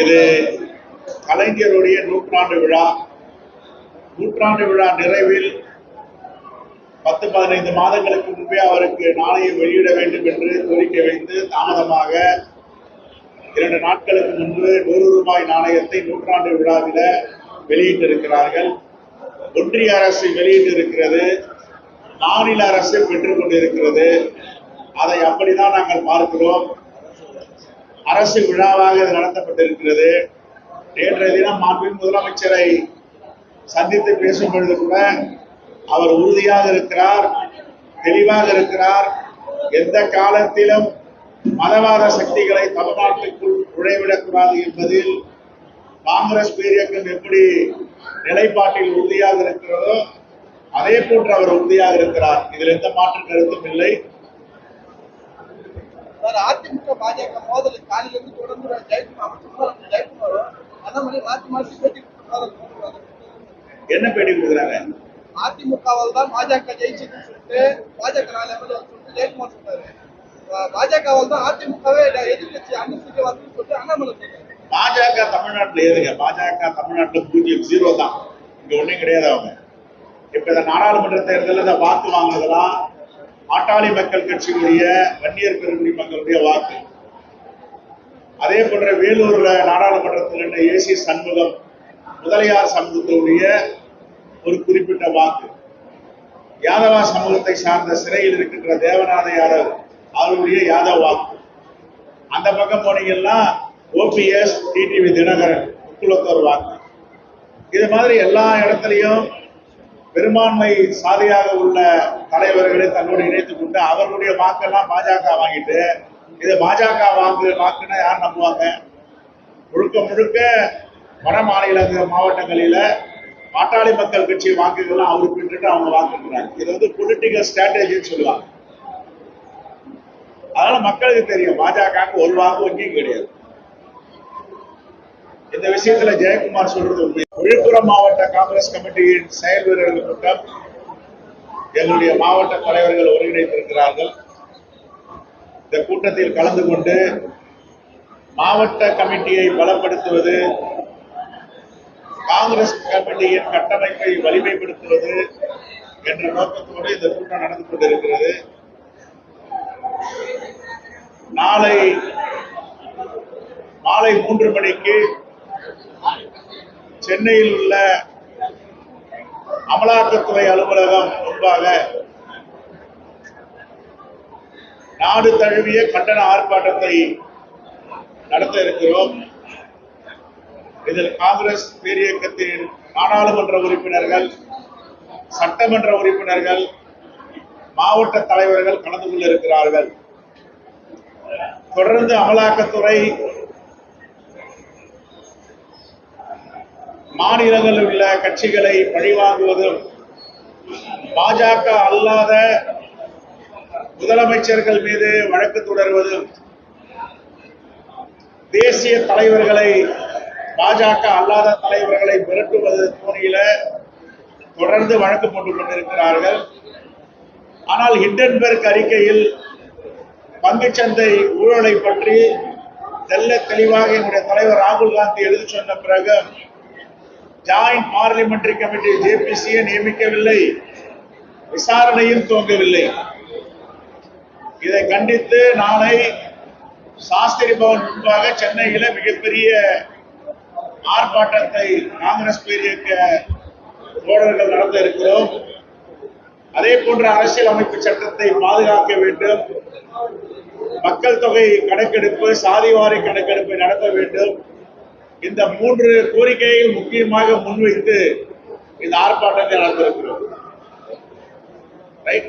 இது கலைஞருடைய நூற்றாண்டு விழா. நூற்றாண்டு விழா நிறைவில் பத்து பதினைந்து மாதங்களுக்கு முன்பே அவருக்கு நாணயம் வெளியிட வேண்டும் என்று கோரிக்கை வைத்து தாமதமாக இரண்டு நாட்களுக்கு முன்பு நூறு ரூபாய் நாணயத்தை நூற்றாண்டு விழாவில் வெளியிட்டிருக்கிறார்கள். ஒன்றிய அரசு வெளியிட்டிருக்கிறது. மாநில அரசு பெற்றுக்கொண்டிருக்கிறது. அதை அப்படிதான் நாங்கள் பார்க்கிறோம். அரசு விழாவாக இது நடத்தப்பட்டிருக்கிறது. நேற்றைய தினம் மாண்பின் முதலமைச்சரை சந்தித்து பேசும் பொழுது கூட அவர் உறுதியாக இருக்கிறார் தெளிவாக இருக்கிறார். எந்த காலத்திலும் மதவாத சக்திகளை தமிழ்நாட்டுக்குள் நுழைவிடக்கூடாது என்பதில் காங்கிரஸ் பேரியக்கம் எப்படி நிலைப்பாட்டில் உறுதியாக இருக்கிறதோ அதே போன்று அவர் உறுதியாக இருக்கிறார். இதில் எந்த மாற்று கருத்தும் இல்லை. அதிமுக பாஜக மோத காலையில இருந்து தொடர்ந்து ஜெயக்குமார் அமைச்சர் ஜெயக்குமாரும் அண்ணாமலை மாற்றி மாற்றி பேட்டி. என்ன பேட்டி கொடுக்குறாங்க? அதிமுகவால் தான் பாஜக ஜெயிச்சதுன்னு சொல்லிட்டு பாஜக எம்எல்ஏ சொல்லிட்டு ஜெயக்குமார் சொன்னாரு. பாஜகவால் தான் அதிமுகவே எதிர்கட்சி அனுசரிக்க வருதுன்னு சொல்லிட்டு அண்ணாமலை சொன்னாரு. பாஜக தமிழ்நாட்டுல ஏதுங்க பாஜக தமிழ்நாட்டுல பூஜ்ஜியம் ஜீரோ தான். இங்க ஒண்ணும் கிடையாது அவங்க. இப்ப இந்த நாடாளுமன்ற தேர்தலில் வாக்கு வாங்குறதெல்லாம் பாட்டாளி மக்கள் கட்சியினுடைய வன்னியர் பெருங்குடி மக்களுடைய வாக்கு. அதே போன்ற வேலூர்ல நாடாளுமன்றத்தில் இருந்த ஏசி சண்முகம் முதலியார் சமூகத்தினுடைய ஒரு குறிப்பிட்ட வாக்கு. யாதவா சமூகத்தை சார்ந்த சிறையில் இருக்கின்ற தேவநாத யாதவ் அவருடைய யாதவ் வாக்கு. அந்த பக்கம் போனீங்கன்னா ஓபிஎஸ் டிடிவி தினகரன் குலத்தோர் வாக்கு. இது மாதிரி எல்லா இடத்துலையும் பெரும்பான்மை சாதியாக உள்ள தலைவர்களை தன்னோடு இணைத்துக் கொண்டு அவர்களுடைய வாக்கெல்லாம் பாஜக வாங்கிட்டு இதை பாஜக வாக்கு வாக்குன்னா யார் நம்புவாங்க? முழுக்க முழுக்க வட மாநில மாவட்டங்களில பாட்டாளி மக்கள் கட்சி வாக்குகள்லாம் அவருக்கு விட்டுட்டு அவங்க வாக்குறாங்க. இது வந்து பொலிட்டிக்கல் ஸ்ட்ராட்டஜின்னு சொல்லுவாங்க அதனால மக்களுக்கு தெரியும் பாஜகவுக்கு ஒரு வாக்கு வங்கியும் கிடையாது. இந்த விஷயத்துல ஜெயக்குமார் சொல்றது உண்மை. விழுப்புரம் மாவட்ட காங்கிரஸ் கமிட்டியின் செயல் வீரர்கள் கூட்டம் எங்களுடைய மாவட்ட தலைவர்கள் ஒருங்கிணைத்திருக்கிறார்கள் இந்த கூட்டத்தில் கலந்து கொண்டு மாவட்ட கமிட்டியை பலப்படுத்துவது காங்கிரஸ் கமிட்டியின் கட்டமைப்பை வலிமைப்படுத்துவது என்ற நோக்கத்தோடு இந்த கூட்டம் நடந்து கொண்டிருக்கிறது. நாளை மாலை மூன்று மணிக்கு சென்னையில் உள்ள அமலாக்கத்துறை அலுவலகம் முன்பாக நாடு தழுவிய கண்டன ஆர்ப்பாட்டத்தை நடத்த இருக்கிறோம். இதில் காங்கிரஸ் பேரியக்கத்தின் நாடாளுமன்ற உறுப்பினர்கள் சட்டமன்ற உறுப்பினர்கள் மாவட்ட தலைவர்கள் கலந்து கொள்ள இருக்கிறார்கள். தொடர்ந்து அமலாக்கத்துறை மாநிலங்களில் உள்ள கட்சிகளை பழிவாங்குவதும் பாஜக அல்லாத முதலமைச்சர்கள் மீது வழக்கு தொடர்வதும் தேசிய தலைவர்களை பாஜக அல்லாத தலைவர்களை மிரட்டுவது தோணியில தொடர்ந்து வழக்கு போட்டுக் கொண்டிருக்கிறார்கள். ஆனால் ஹிண்டன்பர்க் அறிக்கையில் பங்குச்சந்தை ஊழலை பற்றி தெல்ல தெளிவாக என்னுடைய தலைவர் ராகுல் காந்தி எழுதி சொன்ன பிறகு ஜாயிண்ட் பார்லிமெண்டரி கமிட்டி ஜேபிசியை நியமிக்கவில்லை. விசாரணையும் துவங்கவில்லை. இதை கண்டித்து நாளை சாஸ்திரி பவன் முன்பாக சென்னையில மிகப்பெரிய ஆர்ப்பாட்டத்தை காங்கிரஸ் பேரியக்க தோழர்கள் நடத்த இருக்கிறோம். அதே போன்ற அரசியல் அமைப்பு சட்டத்தை பாதுகாக்க வேண்டும். மக்கள் தொகை கணக்கெடுப்பு சாதிவாரி கணக்கெடுப்பை நடத்த வேண்டும். இந்த மூன்று கோரிக்கையை முக்கியமாக முன்வைத்து இந்த ஆர்ப்பாட்டத்தை நடந்திருக்கிறோம் ரைட்